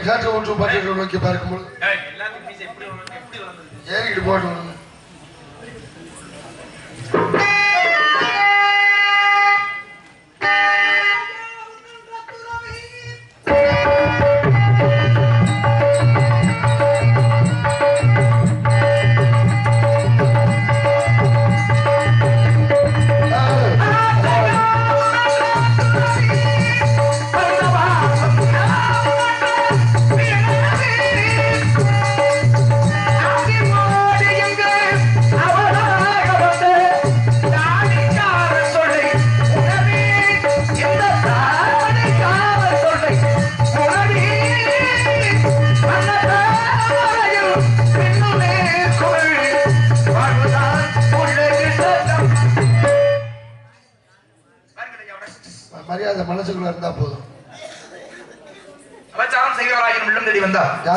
சேற்று ஒன்று பட்டு நோக்கி பார்க்கும்போது ஏய், ஏறிக்கிட்டு போட்டு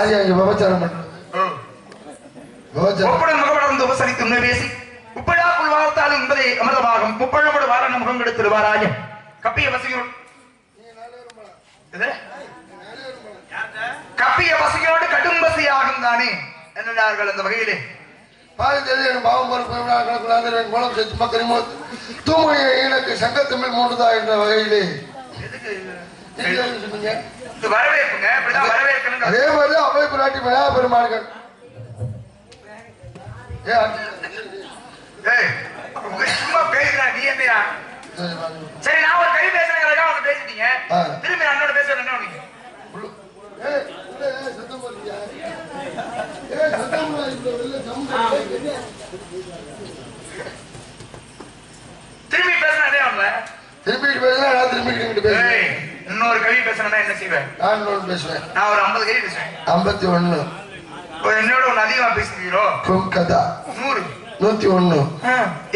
வந்தார் யார் யார் இங்க விபச்சாரம் பண்றது. விபச்சாரம். ஒப்புடன் முகமடர்ந்து உபசரித்து உண்மை பேசி உப்பழாக்குள் வார்த்தால் என்பதை அமிர்தமாகும் முப்பழமோடு வாரண முகம் கெடுத்திருவாராயும் கப்பிய பசியோடு. எது? கப்பிய பசியோடு கடும் பசியாகும் தானே என்னார்கள் அந்த வகையிலே. பாதி தெரியும் பாவம் பொறுப்பு மக்கள் எனக்கு சங்கத்தமிழ் மூன்றுதா என்ற வகையிலே. எதுக்கு அதே மாதிரி அவை பிராட்டி விழா பெருமாள்கள். சும்மா பேசுறேன் நீ என்னையா? சரி, நான் ஒரு கை பேசுறேன் அவங்க பேசிட்டீங்க. திரும்பி அண்ணோட பேசுறது என்ன சத்தம் போடாத, இந்த வெளில சவுண்ட் வருது. திரும்பி பேசுனா நான் பேசணும்னா என்ன செய்வேன்? நான் இன்னொன்று பேசுவேன். நான் ஒரு ஐம்பது கவி பேசுவேன். ஐம்பத்தி ஒண்ணு என்னோட ஒண்ணு அதிகமா கதா. நூறு. நூத்தி ஒண்ணு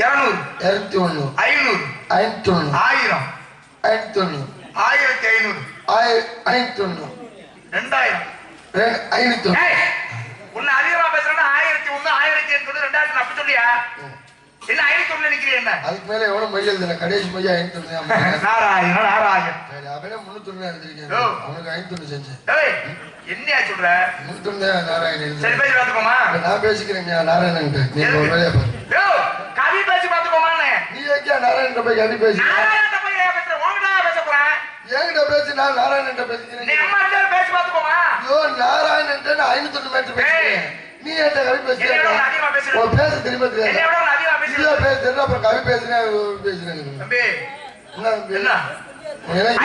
இருநூறு. இருநூத்தி ஒண்ணு ஐநூறு. ஐநூத்தி ஒண்ணு ஆயிரம். ஐநூத்தி ஒண்ணு ஆயிரத்தி ஐநூறு. ஐநூத்தி ஒண்ணு ரெண்டாயிரம். ஐநூத்தி ஒண்ணு உன்னை அதிகமா பேசுறேன்னா ஆயிரத்தி ஒண்ணு ஆயிரத்தி எண்ணூறு ரெண்டாயிரத்தி அப்படி சொல்லியா? என்ன ஆயிரத்தி ஒண்ணு நிக்கிறேன் என்ன? அதுக்கு மேல எவ்வளவு மைய எழுதுல கடைசி மைய ஐநூத்தி ஒண்ணு. நாராயணன் நாராயணன் சரி அவனே முன்னூத்தி ஒண்ணு எழுதிருக்கேன் ஓ. அவனுக்கு ஐநூத்தி ஒண்ணு செஞ்சேன் ஏய் என்னையா சொல்ற? முன்னூத்தி ஒண்ணு நாராயணன் சரி பேசி நான் பேசிக்கிறேன் நாராயணன் நீ ஒரு வேலையை பாரு. யோ, கவி பேசி பார்த்துக்கோமான்னு நீ ஏக்கியா நாராயணன் போய் கவி பேசி பேச என்கிட்ட பேசி நான் நாராயணன் நீ பேசிக்கிறேன் அம்மா கிட்ட பேசி பார்த்துக்கோமா ஐயோ நாராயணன் நான் ஐநூத்தி ஒண்ணு மேட்டர் பேசுறேன் நீ என்கிட்ட கவி பேசுறேன் பேசுறேன் உன் பேச தெரியுமா தெரியாது? இதுல பேசுறேன் அப்புறம் கவி பேசுறேன் பேசுறேன் தம்பி என்ன தம்பி?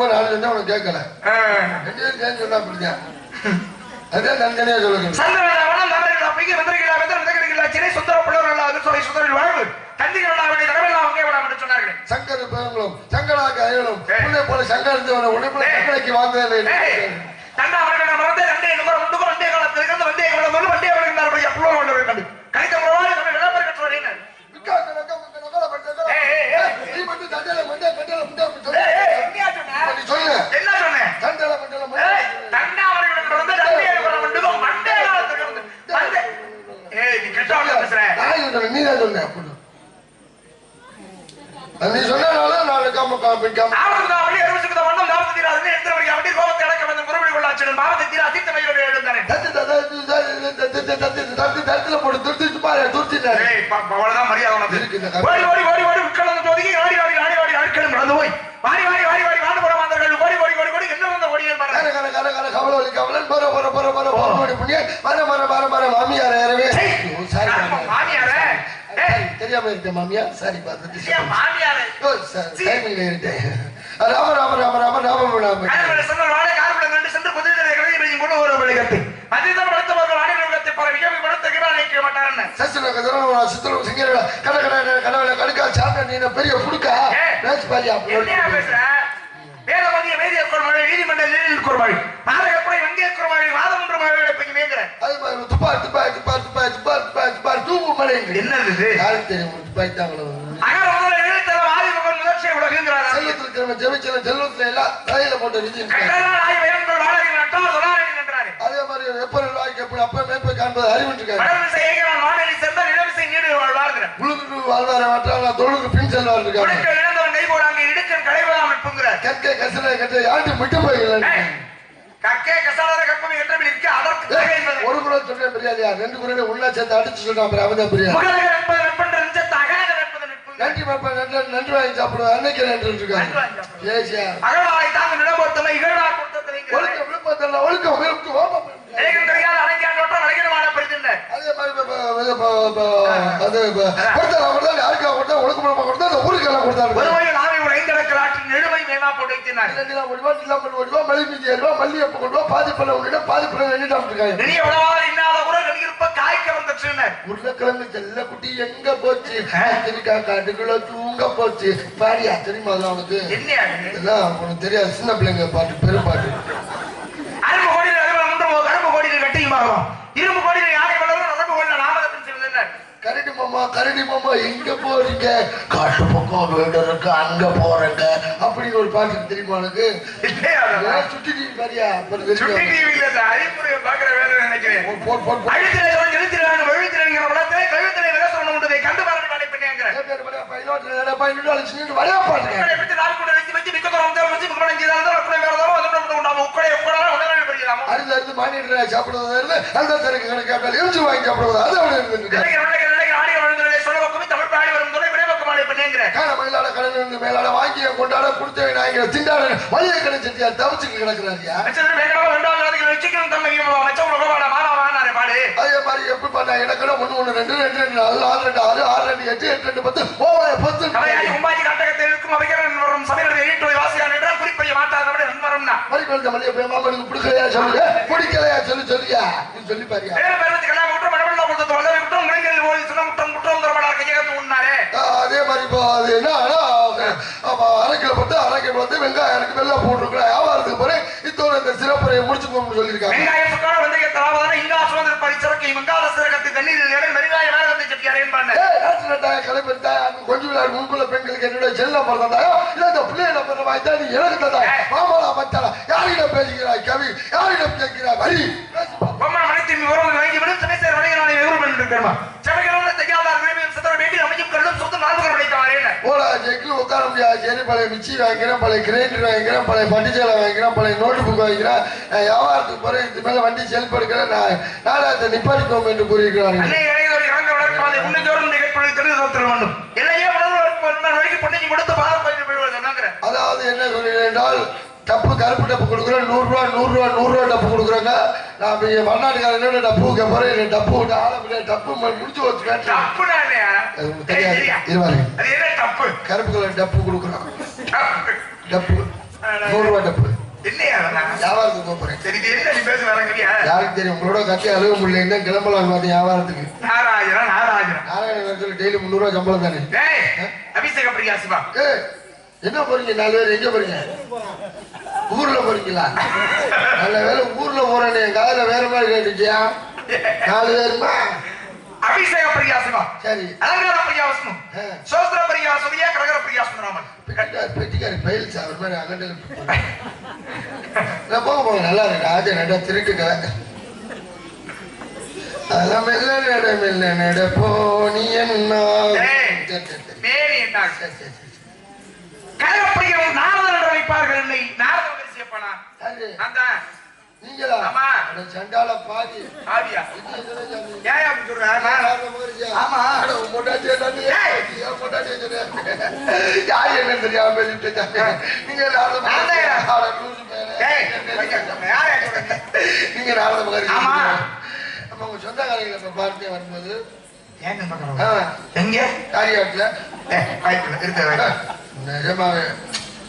ரொம்ப நாள் செஞ்சா உனக்கு கேட்கல. ரெண்டு பேரும் சேர்ந்து சொன்னா அப்படிதான் அதான் தனித்தனியா சொல்லுங்க சங்கர பெருங்களும் சங்கராக்க அயலும். உன்னை போல சங்கரத்து உன்னை சங்கரைக்கு வாங்குதல் சொல்றேன் நீ தான் சொல்ற அப்படின்னு நீ சொன்னால நான் இருக்காம காப்பிக்காம மரியாதை சித்திரம் சிங்கர கட கட கடவுள கடுக்கா சாப்பிட்ட நீ என்ன பெரிய புடுக்கா? வேதமதிய வேதிய குரமழை, நீதிமன்ற வங்கிய குரமழை, வாதமன்ற மழையோட பெய்யும் மேய்கிற. அது மாதிரி துப்பா துப்பா துப்பா துப்பா. என்னது? யாருக்கு தெரியும் துப்பாக்கி ஜெபிச்சல செல்வத்துல எல்லாம் தலையில போட்டு. அதே மாதிரி எப்ப வாய்க்கு எப்படி அப்ப மேற்ப காண்பது அறிவு இருக்காரு வடவிசை ஏகிறான் வானொலி சென்றால் இடவிசை நீடு வாழ்வார்கிறார். உழுது வாழ்வார மாற்றால் தொழுகு பின் செல்வார் இருக்காரு உடுக்க இழந்தவன் கை போடாங்க இடுக்கன் களைவதாம் நிற்புங்கிறார். கற்கை கசலை கற்றை யார்ட்டு விட்டு போய்கள் கக்கே கசாதார கற்பனை என்றபில் இருக்க அதற்கு. ஒரு குரல் சொல்றேன் பெரியாதியா ரெண்டு குரலை உள்ள சேர்த்து அடிச்சு சொல்றான் நிற்பது நிற்புங்கிறார். நன்றி பாப்பா நன்றி நன்றி வாங்கி சாப்பிடுவோம் அன்னைக்கு நன்றி இருக்காங்க. ஏசியா அகழ்வாரை தாங்க கொடுத்ததைங்கிறார். ஒழுக்கம் விழுப்பத்தில் ஒழுக்கம் அழகிடமான படுத்தினர். அதே மாதிரி அது கொடுத்தா கொடுத்தா ஒழுக்கமா கொடுத்தா அந்த ஊருக்கு எல்லாம் கொடுத்தாரு நெடுமை வேணா போட்டு வைத்தினார். நெடிய உணவால் இன்னாத உறவு நெடுகிருப்ப காய்க்க வந்த சிறுனர். உருளைக்கிழங்கு செல்ல குட்டி எங்க போச்சு? கத்திரிக்கா காட்டுக்குள்ள தூங்க போச்சு. பாடியா தெரியுமா என்னையா இது? இதெல்லாம் உனக்கு தெரியாது. சின்ன பிள்ளைங்க பாட்டு பெரும் பாட்டு. அரும்பு கோடியில் கரும்பு கோடியில் கட்டியுமாகும். மாமா கரடி மாமா எங்க போறீங்க. காட்டு பக்கம் வீடு இருக்கு அங்க போறேங்க. அப்படின்னு ஒரு பாட்டு தெரியுமா? இதெல்லாம் சுட்டி டிவி பாரியா சுட்டி டிவியில் இந்த அறிவுரையை பார்க்கிற வேலை நினைக்கிறேன். போன் போன் அழுத்திலே சொல்லி எழுத்திலான வழுத்திலங்கிற உலகத்திலே கழுத்திலே விவசாயம் உண்டதை கண்டு? அடுத்து அடுத்து மானிட்டரை சாப்பிடுவது இருந்து அது அப்படி இருந்துருக்கு நிலைகள், நிலைகள், நிலைகள், ஆடி வளர்ந்தவர்களே, சொல்ல பக்கமே தமிழ் பாடி வரும் துணை காண மயிலாட கடன் மேலாட வாங்கிய கொண்டாட கொடுத்த நாயகிற திண்டாட கிடக்குறாரியா? மச்சம் முகவாட மாமா வானாரே பாடு. அதே மாதிரி எப்படி பண்ணா? எனக்கு ஒண்ணு ஒண்ணு ரெண்டு ரெண்டு ரெண்டு நாலு ஆறு ரெண்டு ஆறு ஆறு ரெண்டு எட்டு எட்டு ரெண்டு பத்து ஓவாய பத்து. உம்பாஜி காட்டகத்தில் இருக்கும் அவைகரன் வரும் சபைகளுடைய ஈட்டுவை வாசியான் என்றால் குறிப்பைய நம்முடைய நண்பரும்னா. மணிக்கொழுந்த மல்லிகை மாமனுக்கு பிடிக்கலையா சொல்லுங்க பிடிக்கலையா சொல்லி சொல்லியா. சொல்லி பாரியா. மாதிரி இப்போ அது வெங்காயம் எனக்கு வெள்ளை போட்டுருக்கலாம் வியாபாரத்துக்கு போறேன் இத்தோட இந்த சிறப்புரையை முடிச்சுக்கோம்னு சொல்லியிருக்காங்க. வெங்காயம் சுக்கான வெந்தய தலாவதான இங்கா சுதந்திர பரிசரக்கு வெங்காய சிறகத்து வேகத்தை செட்டியாரே களைப்பெருத்தாயம், அங்க கொஞ்சம் முன்குள்ள பெண்களுக்கு என்னுடைய செல்ல பிறந்தாயோ இல்ல இந்த பிள்ளையிட பிறந்த வாய்த்தா நீ எனக்கு தந்தாய் மாமலா மச்சாலா யாரிடம் பேசுகிறாய் கவி? யாரிடம் கேட்கிறாய் வரி? மனைத்தின் உறவு வாங்கி விடும். சமயசேர் வணிகனாலே எதிர்ப்பு பண்ணிருக்கிறமா. சபைகளோடு தைக்காதார் விளைவில் சிதற வேண்டி அமையும் கருடும் சொந்த நான்குகள் படைத்தவாறேன்னு. போடா ஜெக்கு உட்கார முடியாது. சரி பழைய மிச்சி வாங்கிக்கிறேன் பழைய கிரைண்டர் வாங்கிக்கிறேன் பழைய பட்டிச்சேலை வாங்கிக்கிறேன் பழைய நோட்டு புக் வாங்கிக்கிறேன் வியாபாரத்துக்கு போறேன் இது மேல வண்டி செயல்படுக்கிறேன் நான் நாடகத்தை நிப்பாட்டிக்கோம் என்று கூறியிருக்கிறார்கள். அதாவது என்ன சொல்கிறேன் என்றால் டப்பு கருப்பு டப்பு கொடுக்குறோம் நூறு ரூபா நூறு ரூபா நூறு ரூபா டப்பு கொடுக்குறாங்க நான் இங்க மன்னாட்டுக்காரனோட டப்பு வைக்க இந்த டப்பு விட்டு ஆள டப்பு முடிச்சு வச்சு கேட்டேன் தப்புடா இல்லையா? அது உங்களுக்கு ஏய், தெரியாது? இருவாரு தப்பு? கருப்பு கலர் டப்பு கொடுக்குறான் தப்பு. டப்பு நூறு ரூபா டப்பு? வியாபாரத்துக்கு போறேன்? யாருக்கு தெரியும் உங்களோட கட்டி அழுக முடியல கிளம்பலாம் வியாபாரத்துக்கு நாராயணா, நாராயணா. நாராயண நேரத்தில் டெய்லி முந்நூறு ரூபா சம்பளம் தானே அபிஷேக பிரியா சிவா. என்ன போறீங்க நாலு பேர் எங்க போறீங்க? ஊர்ல போறீங்களா? நல்ல வேலை ஊர்ல போறேன்னு என் காதுல வேற மாதிரி கேட்டுச்சியா? நாலு பேருமா? அபிஷேக பிரியா சிவா. சரி. அலங்கார பிரியா விஷ்ணு. ஆ. சோஸ்திர பிரியா சூர்யா, கடகர பிரியா சுந்தராமன். பெட்டிக்காரி பெட்டிக்காரி பயில் சார் மாதிரி அகண்டு போக போங்க நல்லா இருக்கு. ஆஜை நட திருக்குங்க அதெல்லாம் மெல்ல நட மெல்ல நட போனி என்ன. சரி, சரி, சரி, சரி, சரி. கனக என்னை. நாரத மகரிஷி அப்பனா யாரு? நான் தான் நீங்களா? ஆமா. சண்டால பாதி ஜாமி? ஏன் அப்படி சொல்ற? நான் யாரு மகரிஷியா? ஆமா. பொண்டாட்டியா தானே? யாரு என்னன்னு தெரியாம பேசிட்டு. நீங்க நீங்க நாரத மகரிஷி ஆமா. நம்ம உங்க சொந்தக்காரங்களை இப்ப பார்த்து வரும்போது எங்க? காரியாட்டுல இருக்க நிஜமாவே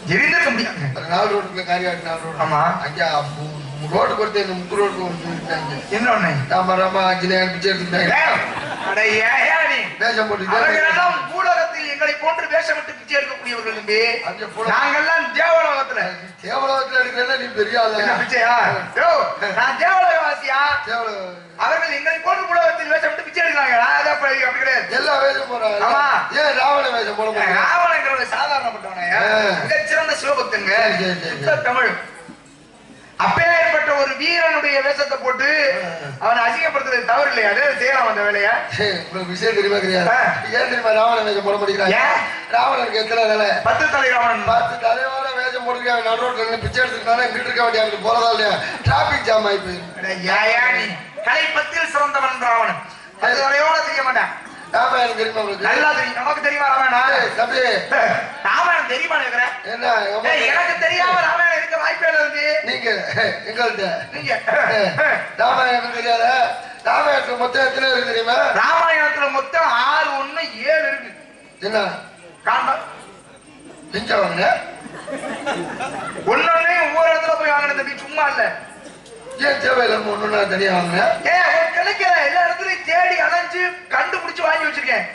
இருந்திருக்க முடியாது ஒரு நாலு ரோட்டுக்குள்ள காரியாட்டு நாலு ரோடு. ஆமா. அங்க மு- மு- ரோடு கொடுத்து இந்த முக்கு ரோடு வந்துட்டாங்க என்ன ஒண்ணு? ராம ராம ஆஞ்சநேயர் பிச்சை எடுத்துட்டாங்க வேஷம் போட்டு அவர்களெல்லாம் பூலோகத்தில் எங்களை போன்று வேஷமிட்டு பிச்சை எடுக்கக்கூடியவர்கள் தம்பி நாங்கெல்லாம் தேவலோகத்துல. தேவலோகத்துல எடுக்கிறதா நீ பெரிய ஆளு. பிச்சையா? நான் தேவல அவர்கள் எங்களை போன்று பூலோகத்தில் வேஷமிட்டு பிச்சை எடுக்கிறாங்க. அப்படி கிடையாது. எல்லா வேஷம் போறாங்க ஆமா. ஏன் ராவண வேஷம் மாட்டாங்க ராவணங்கிறவங்க சாதாரணப்பட்டவனே. ஆ. மிகச் சிறந்த சிவபக்தங்க தமிழ் அப்பேற்பட்ட ஒரு வீரனுடைய வேஷத்தை போட்டு அவனை அசிங்கப்படுத்துறது தவறு இல்லையா? செய்யலாம் அந்த வேலையை? விஷயம் தெரியுமா தெரியாது? ஆ. ஏன் தெரியுமா ராவண வேஷம் போட மாட்டேங்கிறாங்க? ஏன்? ராவணனுக்கு எத்தனை வேலை பத்து தலை ராவணன் பார்த்து தலைவான வேஷம் போட்டுருக்காங்க நடு ரோட்ல பிச்சை எடுத்துட்டானே இங்கிட்டு இருக்க வேண்டிய அவனுக்கு போறதா இல்லையா? டிராபிக் ஜாம் ஆகி போயிருக்கு அட, ஏயா நீ. கலை பத்தில் சிறந்தவன் ராவணன் அது வரையோட தெரிய மாட்டான். ராமாயணம் தெரியுமா உங்களுக்கு? நல்லா தெரியும். நமக்கு தெரியுமா ராமாயணா ஏய், தம்பி ராமாயணம் தெரியுமா இருக்கிறேன் என்ன? எனக்கு தெரியாம ராமாயணம் இருக்க வாய்ப்பே இல்லை. நீங்க எங்கள்கிட்ட. நீங்க ராமாயணம் தெரியாத? ராமாயணத்துல மொத்தம் எத்தனை இருக்கு தெரியுமா? ராமாயணத்துல மொத்தம் ஆறு ஒண்ணு ஏழு இருக்கு. என்ன? காண்டம் எங்க வாங்க ஒன்னொன்னே ஒவ்வொரு இடத்துல போய் வாங்கின தம்பி சும்மா இல்ல. ஏன் தேவையில்லாம தனியா வாங்கின? ஏன் கிடைக்கல எல்லா இடத்துலயும் தேடி அலைஞ்சு கண்டுபிடிச்சு வாங்கி வச்சிருக்கேன்.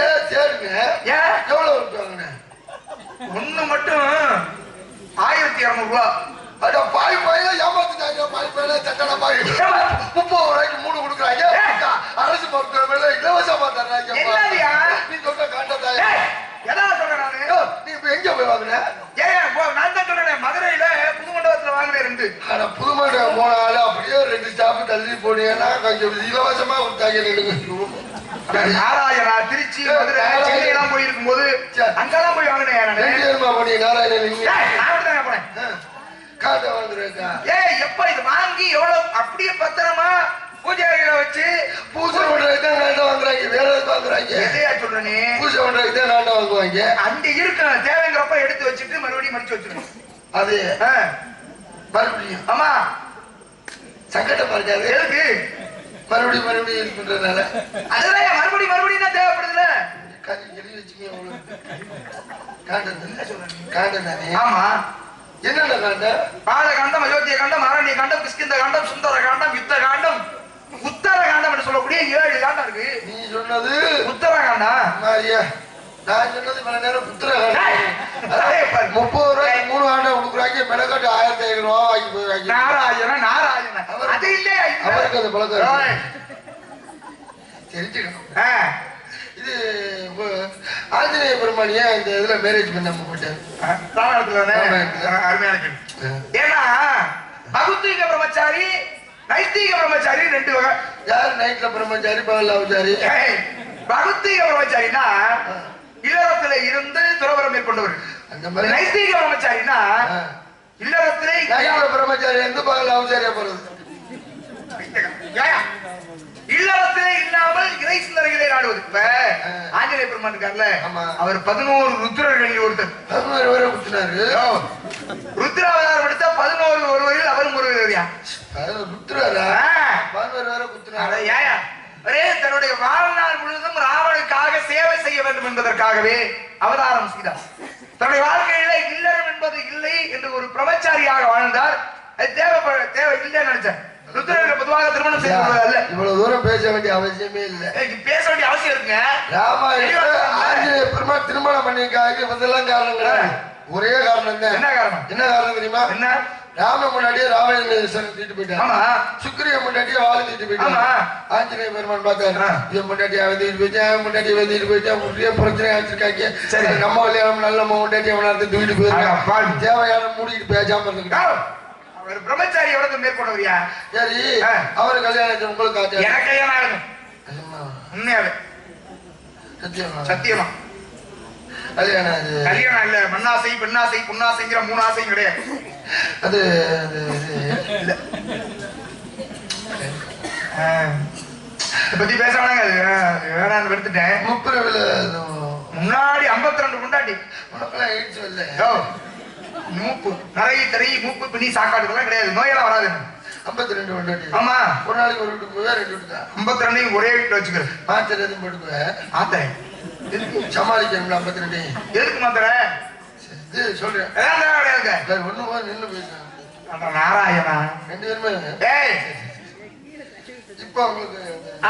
ஏன் தேடுங்க. ஏன் எவ்வளவு வாங்கினேன் ஒண்ணு மட்டும். ஆயிரத்தி இருநூறு ரூபா அட பாய் பாய ஏமாத்துட்டாங்க. பாய் பாயில சட்டன பாய். முப்பது ரூபாய்க்கு மூணு கொடுக்குறாங்க. அரசு மருத்துவமனையில இலவசமா தர்றாங்க என்னதுயா? நீ சொல்ற காண்டதாய ஏய், எதாவது சொல்றேன் நானு நீ இப்ப எங்க போய் வாங்கின ஏன் போ, நான் தான் சொல்றேன் மதுரையில புது மண்டபத்துல வாங்கினேன் ரெண்டு. ஆனா புதுமண்டை போனால அப்படியே ரெண்டு ஸ்டாப் தள்ளி போனீங்கன்னா கொஞ்சம் இலவசமா கொடுத்தாங்க ரெண்டு நாராயணா திருச்சி மதுரை சென்னை எல்லாம் போது அங்கெல்லாம் போய் வாங்கினேன் நாராயணன் நான் போனேன். காட்ட எப்ப இது வாங்கி எவ்வளவு? அப்படியே பத்திரமா பூஜை அறையில வச்சு பூஜை பண்றதுக்கு தான் காண்ட வாங்குறாங்க வேற வாங்குறாங்க. எதையா சொல்ற நீ பூஜை பண்றதுக்கு தான் காண்ட வாங்குவாங்க. அங்க இருக்க தேவைங்கிறப்ப எடுத்து வச்சுட்டு மறுபடியும் மடிச்சு வச்சிருக்கேன் அது மறுபடியும். ஆமா. சங்கடமா இருக்காது எதுக்கு? மறுபடியும் மறுபடியும் யூஸ் பண்றதுனால. அதுதான் மறுபடியும் மறுபடியும் தான் தேவைப்படுதுல? எழுதி வச்சுக்கோ அவ்வளவு. காண்டம் காண்டம் தானே ஆமா என்னென்ன காண்டம் பால காண்டம் அயோத்திய காண்டம் அரண்ய காண்டம் கிஷ்கிந்த காண்டம் சுந்தர காண்டம் யுத்த காண்டம் சொல்லக்கூடிய ஏழு காண்டம் இருக்கு. நீ சொன்னது உத்தர காண்டம் மாரியா நான் சொன்னது இவ்வளவு நேரம் புத்திர ஏய், ஏய், பாரு. முப்பது ரூபாய்க்கு மூணு ஆண்டை கொடுக்குறாங்க மெனக்காட்டு ஆயிரத்தி ஐநூறு ரூபா வாங்கி போய் நாராயண நாராயண அது இல்லையா? அவருக்கு அந்த பழக்கம் தெரிஞ்சுக்கணும். இது ஆஞ்சநேய பெருமான் ஏன் இந்த இதுல மேரேஜ் பண்ணாம போட்டாரு ராமாயணத்துல அருமையான. ஏன்னா பகுத்தீக பிரம்மச்சாரி நைத்தீக பிரம்மச்சாரி ரெண்டு வகை. யார் நைட்ல பிரம்மச்சாரி ஏய், பகுத்தீக பிரம்மச்சாரினா இல்லறத்துல இருந்து துறவரம் மேற்கொண்டவர். அந்த மாதிரி. நைத்தீக பிரம்மச்சாரினா. இல்லறத்திலே பிரம்மச்சாரி? இருந்து பகல்ல அவச்சாரியா போறது? இல்லறத்திலே இல்லாமல் இறை சிந்தனைகளை நாடுவது. இப்ப. ஆஞ்சநேய பெருமான் இருக்கார்ல. அவர் பதினோரு ருத்ரர்களில் ஒருத்தர். பதினோரு பேரை குத்துனாரு. ருத்ராவதாரம் எடுத்தா பதினோரு ஒருவரில் அவரும் ஒருவரியா ஆ. பதினோரு பேரை குத்துனாரு. ஏயா, ஒரே தன்னுடைய வாழ்நாள் முழுவதும் ராவனுக்காக சேவை செய்ய வேண்டும் என்பதற்காகவே அவதாரம் செய்தார். தன்னுடைய வாழ்க்கையில இல்லறம் என்பது இல்லை என்று ஒரு பிரம்மச்சாரியாக வாழ்ந்தார். அது தேவை தேவை இல்லைன்னு நினைச்சேன் ருத்ரர்கள் பொதுவாக திருமணம் இவ்வளவு தூரம் பேச வேண்டிய அவசியமே இல்லை. பேச வேண்டிய அவசியம் இருக்குங்க. ராமாயணத்துல ஆஞ்சநேய பெருமாள் திருமணம் பண்ணிருக்காங்க இதெல்லாம் காரணம் கிடையாது ஒரே காரணம் தான். என்ன காரணம்? என்ன காரணம் தெரியுமா? என்ன? ராம முன்னாடியே ராமாயணன் தீட்டு போயிட்டான் சுக்கிரிய முன்னாடியே வாழை தீட்டு போயிட்டான். ஆஞ்சநேய பெருமான் பார்த்தாரு. இவன் முன்னாடி அவன் தீட்டு போயிட்டான் அவன் முன்னாடி அவன் தீட்டு போயிட்டான் ஒரே பிரச்சனை சரி. நம்ம கல்யாணம் நல்ல முன்னாடி அவனை தூக்கிட்டு. போயிருக்கான். தேவையான மூடிட்டு பேசாம இருந்துக்கிட்டான். அவர் பிரம்மச்சாரி எவ்வளவு மேற்கொண்டவரியா சரி. அவரு கல்யாணம் உங்களுக்கு எனக்கு கல்யாணம் ஆகணும் உண்மையாவே. சத்தியமா? சத்தியமா. கல்யாணம் கல்யாணம் இல்ல மண்ணாசை பெண்ணாசை பொன்னாசைங்கிற மூணு ஆசையும் கிடையாது. அது அது இல்ல. பத்தி பேச வேணாங்க அது வேணாம்னு எடுத்துட்டேன் முப்பிரவில முன்னாடி 52 ரெண்டு முண்டாட்டி உனக்கெல்லாம் எயிட்ஸ் இல்லை மூப்பு நிறைய திரை மூப்பு பின்னி சாக்காடுக்கெல்லாம் கிடையாது. நோயெல்லாம் வராது. ஐம்பத்தி ரெண்டு கொண்டாடி ஆமா. ஒரு நாளைக்கு ஒரு போய் ரெண்டு 52 ரெண்டையும் ஒரே வீட்டுல வச்சுக்கிறது மாத்திரை எதுவும் போட்டுக்குவேன் ஆத்தேன் சமாளிக்கணும்ல ஐம்பத்தி ரெண்டையும் எதுக்கு மாத்திர? இது சொல்றேன். ஒண்ணு போய் நின்று அட நாராயணா. ரெண்டு பேருமே? ஏய். இப்போ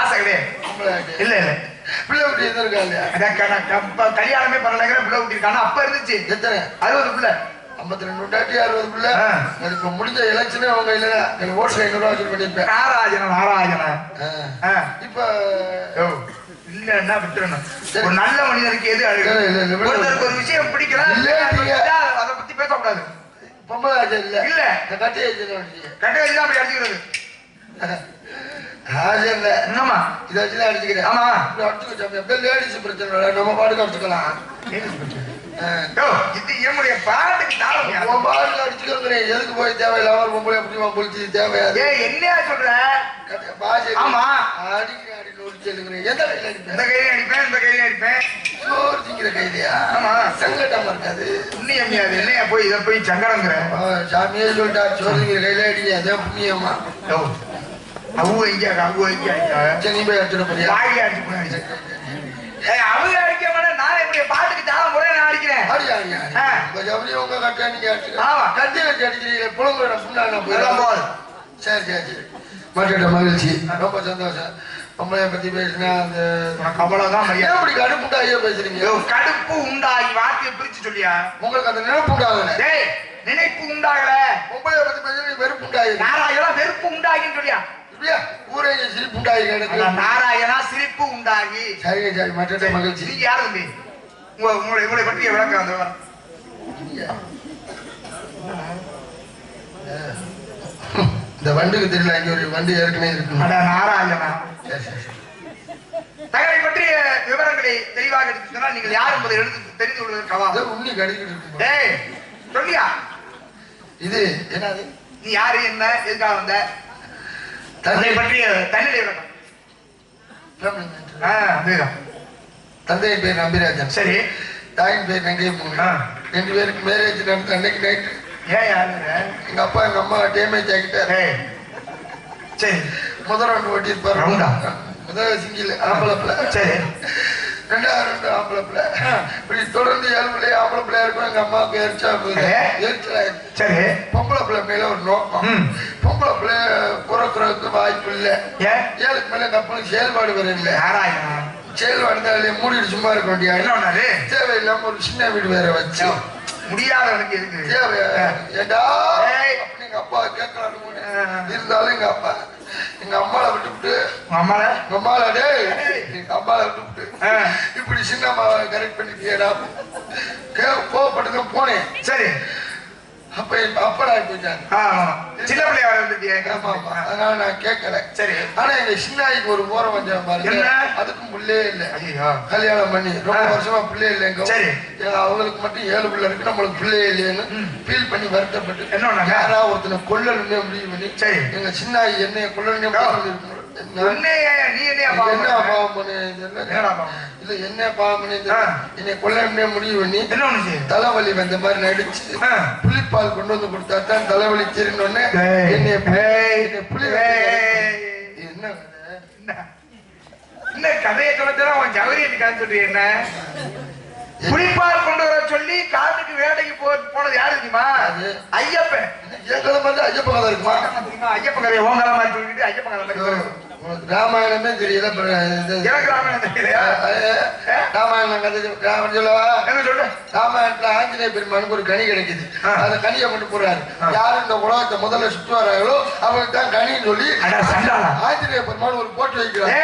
ஆசை கிடையாது. இல்ல இல்ல. பிள்ளை குட்டி எதுவும் இருக்கா இல்லையா? கல்யாணமே பண்ணலைங்கிற பிள்ளை ஊட்டிருக்காங்க அப்ப இருந்துச்சு. எத்தனை? அறுபது பிள்ளை. ஐம்பத்தி ரெண்டு விட்டாட்டி அறுபது பிள்ளை. ஆ. அது இப்போ முடிஞ்ச எலெக்ஷனே அவங்க இல்ல எனக்கு ஓட்டு ஐநூறு ரூபா பண்ணிருப்பேன் ஆ. ஆ. இப்போ இல்லன்னா விட்டுறணும் ஒரு நல்ல மனிதனுக்கு எது. ஒருத்தருக்கு ஒரு விஷயம் பிடிக்கல இல்ல, அதை பத்தி பேசக்கூடாது. பொம்பளை இல்ல. இல்ல. இந்த கட்டி ஆச்சு வண்டிக்கு கட்ட வச்சுதான் அப்படி அடிச்சுக்கிறது. ஆசை இல்ல என்னம்மா? இதை அடிச்சுக்கிறேன் ஆமா இப்படி அடிச்சுக்க சாமி அப்படியே லேடிஸ் பிரச்சனை இல்லை. நம்ம பாட்டுக்கு அடிச்சுக்கலாம் இது என்னுடைய பாட்டுக்கு தாளம். உன் பாட்டுக்கு அடிச்சுக்கிறேன் எதுக்கு போய் தேவையில்லாம பொம்பளை எப்படி பொழிச்சு தேவையாது ஏய் என்னையா சொல்ற? பாசை ஆமா. அடிக்கிறேன் அடிக்கணும் ஒழிச்சு எந்த கையில இந்த கையில அடிப்பேன் இந்த கையில அடிப்பேன். சோறு திங்கிற கையிலையா? ஆமா. சங்கட்டமா இருக்காது. புண்ணியம் அது என்னையா போய் இதை போய் சங்கடங்கிற? சாமியே சொல்லிட்டா சோறு திங்கிற கையில அடிங்க அதே புண்ணியமா அவ்வு இங்க அவ்வு இங்க. நீ போய் எடுத்துட்டு போறியா? வாயில அடிச்சு போய் அடிச்சு. அவங்க அடிக்க மாட்டேன். நான் என்னுடைய பாட்டுக்கு தாளம் நான் அடிக்கிறேன். அடி அடி அடி. ஆ. உங்க கட்ட நீங்க. ஆமா. அடிக்கிறீங்க. புண்ணா போதும். சரி சரி மகிழ்ச்சி. ரொம்ப சந்தோஷம். பொம்பளைய பத்தி பேசினா அந்த அவ்வளவுதான் மரியாதை. இப்படி கடுப்புண்டாயே பேசுறீங்க? கடுப்பு உண்டாகி வார்த்தையை பிரிச்சு சொல்லியா? உங்களுக்கு அந்த நினைப்பு உண்டாகல. நினைப்பு உண்டாகல. பொம்பளைய பத்தி பேசுறீங்க வெறுப்பு உண்டாயிருக்கு நாராயணா வெறுப்பு உண்டாகின்னு சொல்லியா? இப்படியா ஊரே இங்க சிரிப்பு உண்டாகி கிடக்கு நாராயணா சிரிப்பு உண்டாகி. சரிங்க சரி மற்ற மகிழ்ச்சி. நீங்க யாரு தம்பி உங்க உங்களை உங்களை பற்றிய விளக்கம் அந்த. இந்த வண்டுக்கு தெரியல இங்க ஒரு வண்டு ஏற்கனவே இருக்கு நாராயணா. சரி. தங்களை பற்றிய விவரங்களை தெளிவாக எடுத்து சொன்னால் நீங்கள் யார் என்பதை எடுத்து தெரிந்து கொள்வதற்கவா உண்ணி கடிக்கிட்டு இருக்கு சொல்லியா. இது என்னது? நீ யாரு என்ன எதுக்காக வந்த? தந்தை பற்றிய தன்னிலை அதுதான் தந்தையின் பேர் நம்பிராஜன் சரி. தாயின் பேர் நங்கை. ரெண்டு பேருக்கு மேரேஜ் நடந்த அன்னைக்கு நைட் ஏன் எங்க அப்பா எங்க அம்மா டேமேஜ் ஆகிட்டாரு. சரி. முதல் ரவுண்ட் ஓட்டி இருப்பாரு ரவுண்டா? முதல் சிங்கிள் ஆம்பளை பிள்ளை. சரி. ரெண்டாவது ரெண்டு ஆம்பளை பிள்ளை. இப்படி தொடர்ந்து ஏழு பிள்ளை ஆம்பளை பிள்ளையா இருக்கும் எங்க அம்மாவுக்கு எரிச்சா? எரிச்சல் சரி. பொம்பளை பிள்ளை மேல ஒரு நோக்கம். பொம்பளை பிள்ளை குறைக்கிறதுக்கு வாய்ப்பு இல்லை. ஏழுக்கு மேல எங்க அப்பனுக்கு செயல்பாடு வர இல்லை. செயல்பாடு தான் மூடிட்டு சும்மா இருக்க வேண்டிய ஒண்ணாரு தேவையில்லாம ஒரு சின்ன வீடு வேற வச்சு. முடியாதவனுக்கு எதுக்கு? தேவையா ஏண்டா? எங்க அப்பா கேட்கலான்னு இருந்தாலும் எங்க அப்பா எங்க அம்மாவை விட்டுவிட்டு உங்க அம்மால எங்க அம்மாவை டேய் எங்க அம்மாவை விட்டுவிட்டு ஆ. இப்படி சின்ன அம்மாவை கரெக்ட் பண்ணிட்டியடா கே கோவப்பட்டு போனேன் சரி அப்ப அப்படா போயிட்டாங்க. சின்ன பிள்ளைய வர வந்துட்டியே ஆமா ஆமா அதனால நான் கேட்கல சரி ஆனா எங்க சின்னாய்க்கு ஒரு ஓரம் வந்தேன் பாருங்க என்ன? அதுக்கும் புள்ளே இல்லை ஐயோ கல்யாணம் பண்ணி ரொம்ப. வருஷமா பிள்ளை இல்லைங்க சரி. அவங்களுக்கு மட்டும் ஏழு பிள்ளை இருக்கு நம்மளுக்கு பிள்ளை இல்லையேன்னு. ஃபீல் பண்ணி வருத்தப்பட்டு என்ன? யாரா ஒருத்தனை கொல்லணுமே முடிவு பண்ணி சரி. எங்க சின்ன என்னைய கொல்லணுமே யோ. முடிவு பண்ணி- என்ன நீ என்ன பாவம் என்ன பாவம் என்னை கொல்லணுமே முடிவு பண்ணி என்ன தலைவலி வந்த மாதிரி நடிச்சு புளிப்பால் கொண்டு வந்து கொடுத்தா தான் தலைவலி தெரிஞ்சோடனே ஏய். புளி- என்ன என்ன என்ன கதையை சொல்லச்சுன்னா உன் ஜவரியன் சொல்றீங்க என்ன புளிப்பால் கொண்டு வர சொல்லி காட்டுக்கு வேட்டைக்கு போ போனது யாரு தெரியுமா. ஐயப்பன் என் கதை மாதிரி ஐயப்ப கதை இருக்குமா? ஐயப்பன் கதையை மாதிரி சொல்லிட்டு ஐயப்பன் கதை ராமாயணமே தெரியல எனக்கு ராமாயணம் தெரியலையா? ராமாயணம் கதை ராமன் சொல்லவா? என்ன சொல்லு ராமாயணத்துல ஆஞ்சநேய பெருமானுக்கு ஒரு கனி கிடைக்குது. அந்த கனியை கொண்டு போறாரு. யாரு இந்த உலகத்தை முதல்ல சுற்றுவாராங்களோ அவங்களுக்கு தான் கனின்னு சொல்லி. ஆஞ்சநேய பெருமான் ஒரு போட்டு வைக்கிறார்.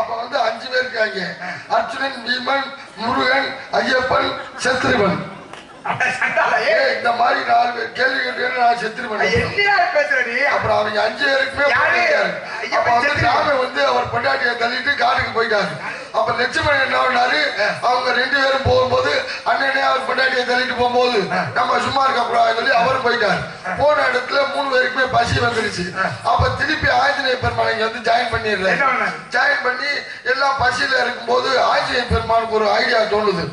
அப்ப வந்து அஞ்சு பேர் இருக்காங்க. அர்ஜுனன் பீமன் முருகன் ஐயப்பன் சத்ருவன் இந்த மாதிரி நாலு பேர் கேள்வி கேட்டு நான் செத்துருவேன். அப்புறம் அவங்க அஞ்சு பேருக்குமே அப்ப வந்து அவர் பொண்டாட்டியை தள்ளிட்டு காட்டுக்கு போயிட்டாரு. அப்ப லட்சுமணன் என்ன பண்ணாரு? அவங்க ரெண்டு பேரும் போகும்போது அண்ணனே அவர் பொண்டாட்டியை தள்ளிட்டு போகும்போது நம்ம சும்மா இருக்க கூடாதுன்னு சொல்லி அவரும் போயிட்டார். போன இடத்துல மூணு பேருக்குமே பசி வந்துருச்சு. அப்ப திருப்பி ஆஞ்சநேய பெருமாள் இங்க வந்து ஜாயின் பண்ணிடுறாரு? ஜாயின் பண்ணி எல்லாம் பசியில இருக்கும்போது ஆஞ்சநேய பெருமானுக்கு ஒரு ஐடியா தோணுது?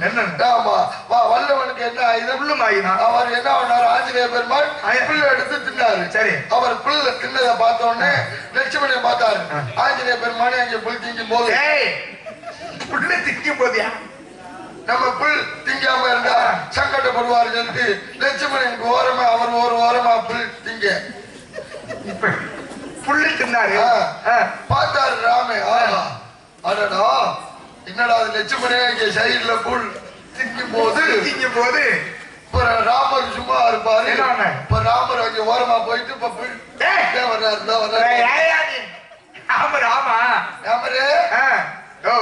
ஆமா. வ- வல்லவனுக்கு என்ன ஆயுதம் அவர் என்ன பண்ணாரு? ஆஞ்சநேய பெருமாள் புல்ல எடுத்து தின்னாரு. சரி. அவர் புல்ல தின்னதை பார்த்த உடனே லட்சுமணியை பார்த்தாரு. ஆஞ்சநேய பெருமானே அங்க புல் திங்கும் போது புள்ள திக்கும் போதியா? நம்ம புல் திங்காம இருந்தா சங்கடப்படுவார் சொல்லிட்டு லட்சுமணனுக்கு ஓரமா அவர் ஒரு ஓரமா புல் திங்க. இப்ப புள்ளி தின்னாரு. பார்த்தாரு ராமே ஆஹா அடடா என்னடா அது லட்சுமணே இங்க சைடுல புல் திங்கும் போது திக்கும் போது இப்ப ராமர் சும்மா இருப்பாரு? இப்ப ராமர் அங்க ஓரமா போயிட்டு இப்ப புல் வர்றாரு நீ? ஆமா ராமரே ஆ. ஓ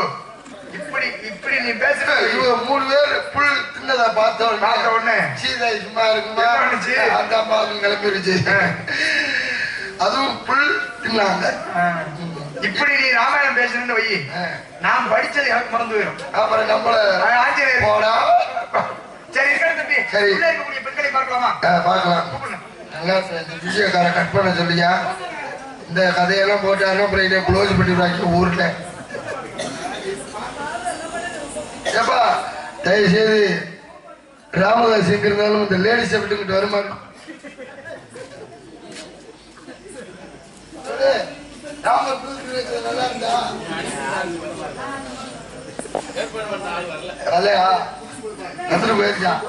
இப்படி இப்படி நீ பேசுற இவங்க மூணு பேர் புல் தின்னதை பார்த்த பார்த்த உடனே. உடனே சீதை சும்மா இருக்குமா? அந்த அம்மாவுக்கு கிளம்பிருச்சு. அதுவும் புல் தின்னாங்க. இப்படி நீ ராமாயணம் பேசுறேன்னு வை. நான் படிச்சது எனக்கு மறந்து போயிடும் அப்புறம் நம்மள ஆஞ்சநேயர். போனா சரி இருக்கட்டும் தம்பி. சரி. உள்ள இருக்கக்கூடிய பெண்களை பார்க்கலாமா? பார்க்கலாம். நல்லா விஷயக்கார கட் பண்ண சொல்லியா? இந்த கதையெல்லாம் போட்டாருன்னா அப்புறம் இதை க்ளோஸ் பண்ணிடுவாங்க ஊர்ல. தயவுசெய்து ராமதாஸ் எங்க இருந்தாலும் இந்த லேடிஸ் அப்படிங்கிட்டு வருமானம் போயிருச்சான்